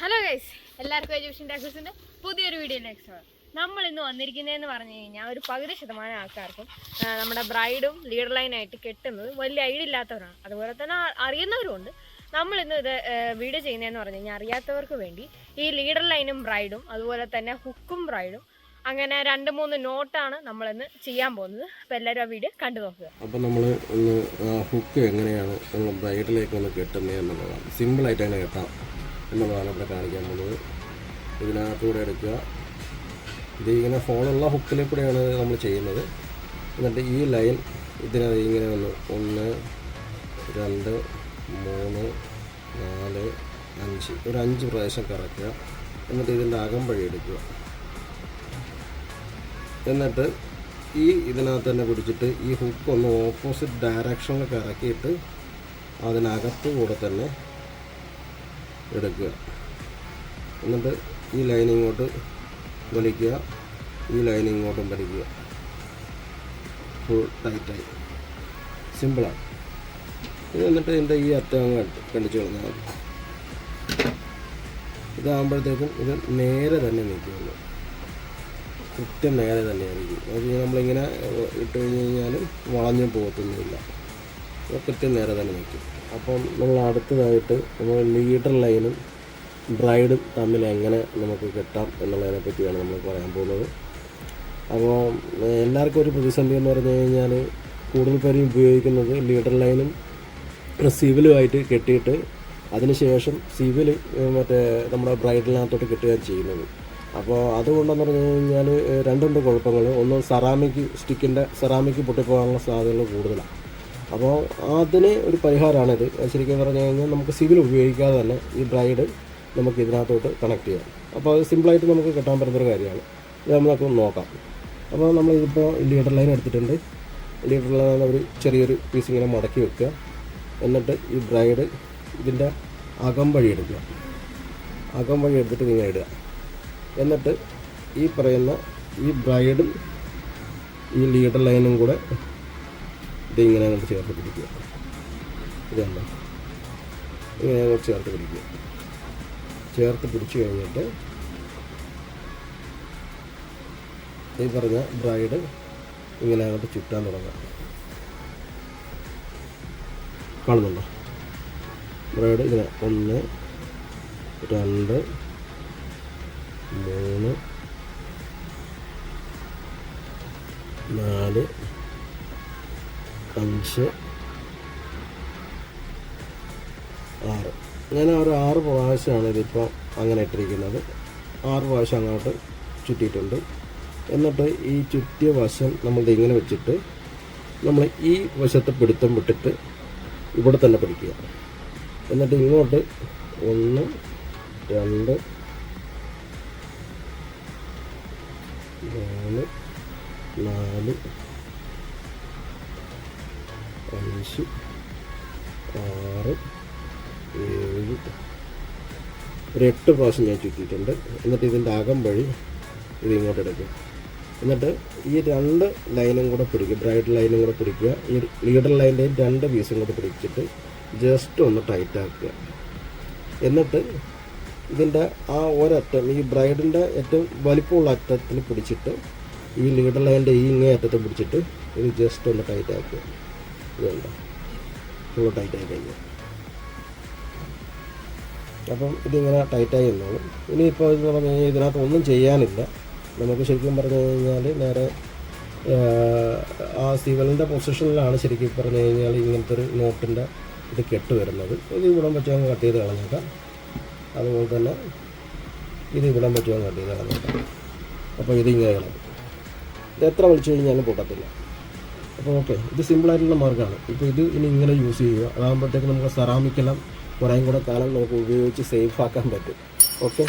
Hello guys എല്ലാവർക്കും education ടാക്സിന്റെ പുതിയൊരു വീഡിയോയിലേക്ക് സ്വാഗതം. നമ്മൾ ഇന്ന് വന്നിരിക്കുന്നതെന്ന് പറഞ്ഞു കഴിഞ്ഞാൽ ഒരു പകുതി ശതമാനം ആൾക്കാർക്കും നമ്മുടെ ബ്രൈഡും ലീഡർ ലൈനായിട്ട് കെട്ടുന്നത് വലിയ ഐഡിയ ഇല്ലാത്തവരാണ്. അതുപോലെ തന്നെ അറിയുന്നവരുമുണ്ട് നമ്മൾ ഇന്ന് ഇത് വീഡിയോ ചെയ്യുന്നതെന്ന് പറഞ്ഞു കഴിഞ്ഞാൽ അറിയാത്തവർക്ക് വേണ്ടി ഈ ലീഡർ ലൈനും ബ്രൈഡും അതുപോലെ തന്നെ ഹുക്കും ബ്രൈഡും അങ്ങനെ രണ്ട് മൂന്ന് നോട്ടാണ് നമ്മളിന്ന് ചെയ്യാൻ പോകുന്നത്. അപ്പോൾ എല്ലാവരും ആ വീഡിയോ കണ്ടു നോക്കുക. അപ്പം നമ്മൾ ഇന്ന് ഹുക്ക് എങ്ങനെയാണ് നമ്മൾ ബ്രൈഡിലേക്ക് ഒന്ന് കെട്ടുന്നത് എന്നുള്ളതാണ്. സിമ്പിളായിട്ട് തന്നെ കെട്ടാം. എന്നുള്ളതാണ് ഇവിടെ കാണിക്കാൻ പോകുന്നത്. ഇതിനകത്തൂടെ എടുക്കുക. ഇത് ഇങ്ങനെ ഫോണുള്ള ഹുക്കിൽ കൂടെയാണ് നമ്മൾ ചെയ്യുന്നത്. എന്നിട്ട് ഈ ലൈൻ ഇതിനകത്ത് ഇങ്ങനെ വന്നു ഒന്ന് രണ്ട് മൂന്ന് നാല് അഞ്ച് ഒരു അഞ്ച് പ്രാവശ്യം കറക്കുക. എന്നിട്ട് ഇതിന്റെ അകം വഴി എടുക്കുക. എന്നിട്ട് ഈ ഇതിനകത്ത് തന്നെ പിടിച്ചിട്ട് ഈ ഹുക്ക് ഒന്ന് ഓപ്പോസിറ്റ് ഡയറക്ഷനിൽ കറക്കിയിട്ട് അതിനകത്ത് കൂടെ തന്നെ എടുക്കുക. എന്നിട്ട് ഈ ലൈൻ ഇങ്ങോട്ട് വലിക്കുക. ഈ ലൈൻ ഇങ്ങോട്ടും വലിക്കുക. ഫുൾ ടൈറ്റായി സിമ്പിളാണ് ഇത് എന്നിട്ട് എന്റെ ഈ അറ്റം കണ്ടിച്ചു കളഞ്ഞാൽ മതി. ഇതാകുമ്പോഴത്തേക്കും ഇത് നേരെ തന്നെ നിൽക്കുള്ളൂ കൃത്യം നേരെ തന്നെയായിരിക്കും. അത് നമ്മളിങ്ങനെ ഇട്ട് കഴിഞ്ഞ് കഴിഞ്ഞാലും വളഞ്ഞു പോകത്തൊന്നുമില്ല. കൃത്യം നേരെ തന്നെ നിൽക്കും അപ്പം നമ്മൾ അടുത്തതായിട്ട് നമ്മൾ ലീഡർ ലൈനും ബ്രൈഡും തമ്മിൽ എങ്ങനെ നമുക്ക് കെട്ടാം എന്നുള്ളതിനെ പറ്റിയാണ് നമ്മൾ പറയാൻ പോകുന്നത്. അപ്പോൾ എല്ലാവർക്കും ഒരു പ്രതിസന്ധി എന്ന് പറഞ്ഞു കഴിഞ്ഞാൽ കൂടുതൽ പേരും ഉപയോഗിക്കുന്നത് ലീഡർ ലൈനും സിവിലുമായിട്ട് കെട്ടിയിട്ട് അതിനുശേഷം സിവിൽ മറ്റേ നമ്മുടെ ബ്രൈഡിനകത്തോട്ട് കെട്ടുകയാണ് ചെയ്യുന്നത്. അപ്പോൾ അതുകൊണ്ടെന്ന് പറഞ്ഞു കഴിഞ്ഞാൽ രണ്ടുണ്ട് കുഴപ്പങ്ങൾ ഒന്ന് സെറാമിക് സ്റ്റിക്കിന്റെ സെറാമിക് പൊട്ടിപ്പോകാനുള്ള സാധ്യതകൾ കൂടുതലാണ്. അപ്പോൾ അതിന് ഒരു പരിഹാരമാണിത് ശരിക്കും പറഞ്ഞു കഴിഞ്ഞാൽ നമുക്ക് സിവിൽ ഉപയോഗിക്കാതെ തന്നെ ഈ ബ്രൈഡ് നമുക്ക് ഇതിനകത്തോട്ട് കണക്ട് ചെയ്യാം. അപ്പോൾ അത് സിമ്പിളായിട്ട് നമുക്ക് കിട്ടാൻ പറ്റുന്നൊരു കാര്യമാണ്. ഇത് നമുക്ക് നോക്കാം. അപ്പോൾ നമ്മൾ ഇതിപ്പോൾ ലീഡർ ലൈൻ എടുത്തിട്ടുണ്ട്. ലീഡർ ലൈൻ ഒരു ചെറിയൊരു പീസ് ഇങ്ങനെ മടക്കി വെക്കുക. എന്നിട്ട് ഈ ബ്രൈഡ് ഇതിന്റെ അകം വഴി എടുക്കുക. അകം വഴി എടുത്തിട്ട് ഇങ്ങനെ ഇടുക. എന്നിട്ട് ഈ പറയുന്ന ഈ ബ്രൈഡും ഈ ലീഡർ ലൈനും കൂടെ ഇത് ഇങ്ങനെ അങ്ങോട്ട് ചേർത്ത് പിടിക്കുക ഇതെന്താ ഇങ്ങനെ അങ്ങോട്ട് ചേർത്ത് പിടിക്കുക ചേർത്ത് പിടിച്ചു കഴിഞ്ഞിട്ട് ഈ പറഞ്ഞ ബ്രൈഡ് ഇങ്ങനെ അങ്ങോട്ട് ചുറ്റാൻ തുടങ്ങാം. കാണുന്നുണ്ടോ? ബ്രൈഡ് ഇങ്ങനെ ഒന്ന് രണ്ട് മൂന്ന് നാല് അഞ്ച്. ആറ്. ഞാൻ ഒരു ആറ് പ്രാവശ്യമാണ് ഇതിപ്പോൾ അങ്ങനെ ഇട്ടിരിക്കുന്നത്. ആറ് പ്രാവശ്യം അങ്ങോട്ട് ചുറ്റിയിട്ടുണ്ട്. എന്നിട്ട് ഈ ചുറ്റിയ വശം നമ്മൾ ഇങ്ങനെ വെച്ചിട്ട് നമ്മൾ ഈ വശത്ത് പിടുത്തം വിട്ടിട്ട് ഇവിടെ തന്നെ പിടിക്കുക. എന്നിട്ട് ഇങ്ങോട്ട് ഒന്ന് രണ്ട് മൂന്ന് നാല് അഞ്ച് ആറ് ഏഴ് ഒരു എട്ട് പ്രാവശ്യം ഞാൻ ചുറ്റിയിട്ടുണ്ട്. എന്നിട്ട് ഇതിന്റെ അകം വഴി ഇത് ഇങ്ങോട്ട് എടുക്കും. എന്നിട്ട് ഈ രണ്ട് ലൈനും കൂടെ പിടിക്കുക ബ്രൈഡ് ലൈനും കൂടെ പിടിക്കുക. ഈ ലീഡർ ലൈന്റെയും രണ്ട് പീസും കൂടെ പിടിച്ചിട്ട് ജസ്റ്റ് ഒന്ന് ടൈറ്റ് ആക്കുക. എന്നിട്ട് ഇതിന്റെ ആ ഒരറ്റം ഈ ബ്രൈഡിന്റെ ഏറ്റവും വലിപ്പമുള്ള അറ്റത്തിൽ പിടിച്ചിട്ട് ഈ ലീഡർ ലൈന്റെ ഈ ഇങ്ങേ അറ്റത്ത് പിടിച്ചിട്ട് ഇത് ജസ്റ്റ് ഒന്ന് ടൈറ്റ് ആക്കുക. ഇതുണ്ട്. ഫുള്ള് ടൈറ്റായി കഴിഞ്ഞു. അപ്പം ഇതിങ്ങനെ ടൈറ്റായി നിന്നോളും. ഇനിയിപ്പോൾ ഇത് പറഞ്ഞു കഴിഞ്ഞാൽ ഇതിനകത്ത് ഒന്നും ചെയ്യാനില്ല. നമുക്ക് ശരിക്കും പറഞ്ഞു കഴിഞ്ഞാൽ നേരെ ആ സിവലിന്റെ പൊസിഷനിലാണ് ശരിക്കും പറഞ്ഞു കഴിഞ്ഞാൽ ഇങ്ങനത്തെ ഒരു നോട്ടിന്റെ ഇത് കെട്ട് വരുന്നത്. ഇത് ഇവിടം വെച്ച് അങ്ങ് കട്ട് ചെയ്ത് കളഞ്ഞേക്കാം. അതുപോലെ തന്നെ ഇത് ഇവിടം വെച്ച് അങ്ങ് കട്ട് ചെയ്ത് കളഞ്ഞേക്കാം. അപ്പോൾ ഇതിങ്ങനെ ഇത് എത്ര വലിച്ചു കഴിഞ്ഞാലും പൊട്ടത്തില്ല. അപ്പോൾ ഓക്കെ ഇത് സിമ്പിളായിട്ടുള്ള മാർഗമാണ് ഇപ്പോൾ ഇത് ഇനി ഇങ്ങനെ യൂസ് ചെയ്യുക. അതാകുമ്പോഴത്തേക്ക് നമുക്ക് സെറാമിക്കെല്ലാം കുറേ കൂടെ കാലം നമുക്ക് ഉപയോഗിച്ച് സേഫ് ആക്കാൻ പറ്റും. ഓക്കെ